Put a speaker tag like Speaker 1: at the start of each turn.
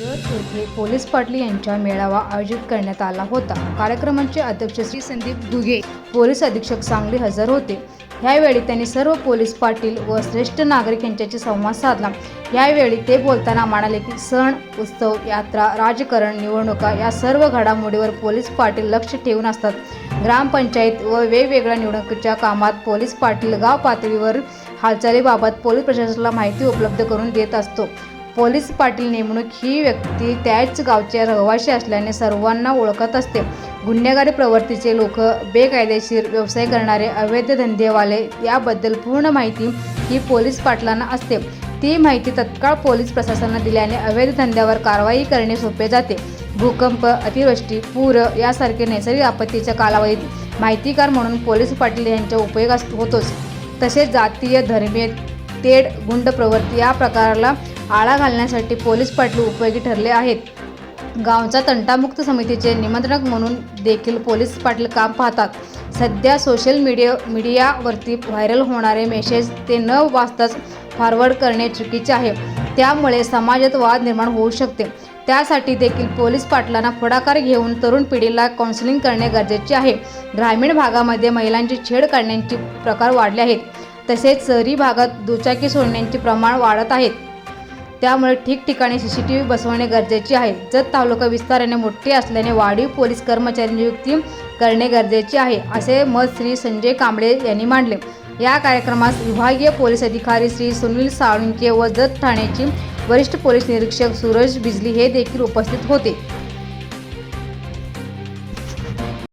Speaker 1: येथे पोलीस पाटील यांचा मेळावा आयोजित करण्यात आला होता. कार्यक्रमाचे अध्यक्ष श्री संदीप दुघे पोलीस अधीक्षक सांगली हजर होते. यावेळी त्यांनी सर्व पोलीस पाटील व श्रेष्ठ नागरिक यांच्याशी संवाद साधला. यावेळी ते बोलताना म्हणाले की सण उत्सव यात्रा राजकारण निवडणुका या सर्व घडामोडीवर पोलीस पाटील लक्ष ठेवून असतात. ग्रामपंचायत व वेगवेगळ्या निवडणुकीच्या कामात पोलीस पाटील गाव पातळीवर हालचालीबाबत पोलीस प्रशासनाला माहिती उपलब्ध करून देत असतो. पोलीस पाटील नेमणूक ही व्यक्ती त्याच गावच्या रहिवाशी असल्याने सर्वांना ओळखत असते. गुन्हेगारी प्रवृत्तीचे लोक बेकायदेशीर व्यवसाय करणारे अवैध धंदेवाले याबद्दल पूर्ण माहिती ही पोलीस पाटलांना असते. ती माहिती तत्काळ पोलीस प्रशासनाला दिल्याने अवैध धंद्यावर कारवाई करणे सोपे जाते. भूकंप अतिवृष्टी पूर यासारखे नैसर्गिक आपत्तीच्या कालावधीत माहितीकार म्हणून पोलीस पाटील यांचा उपयोग होतोच. तसेच जातीय धर्मीय तेढ गुंड प्रवृत्ती या प्रकाराला आळा घालण्यासाठी पोलीस पाटली उपयोगी ठरले आहेत. गावचा तंटामुक्त समितीचे निमंत्रक म्हणून देखील पोलीस पाटील काम पाहतात. सध्या सोशल मीडिया मीडियावरती व्हायरल होणारे मेसेज ते न वाचताच फॉरवर्ड करणे चुकीचे आहे. त्यामुळे समाजात वाद निर्माण होऊ शकते. त्यासाठी देखील पोलीस पाटलांना पुढाकार घेऊन तरुण पिढीला काउन्सिलिंग करणे गरजेचे आहे. ग्रामीण भागामध्ये महिलांची छेड काढण्याचे प्रकार वाढले आहेत. तसेच शहरी भागात दुचाकी सोडण्याचे प्रमाण वाढत आहेत त्यामुळे ठिकठिकाणी सी सी टी व्ही बसवणे गरजेचे आहे. जत तालुका विस्ताराने मोठे असल्याने वाढीव पोलीस कर्मचारी नियुक्ती करणे गरजेचे आहे असे मत श्री संजय कांबळे यांनी मांडले. या कार्यक्रमास विभागीय पोलीस अधिकारी श्री सुनील साळुंके व जत ठाण्याचे वरिष्ठ पोलीस निरीक्षक सूरज बिजली हे देखील उपस्थित होते.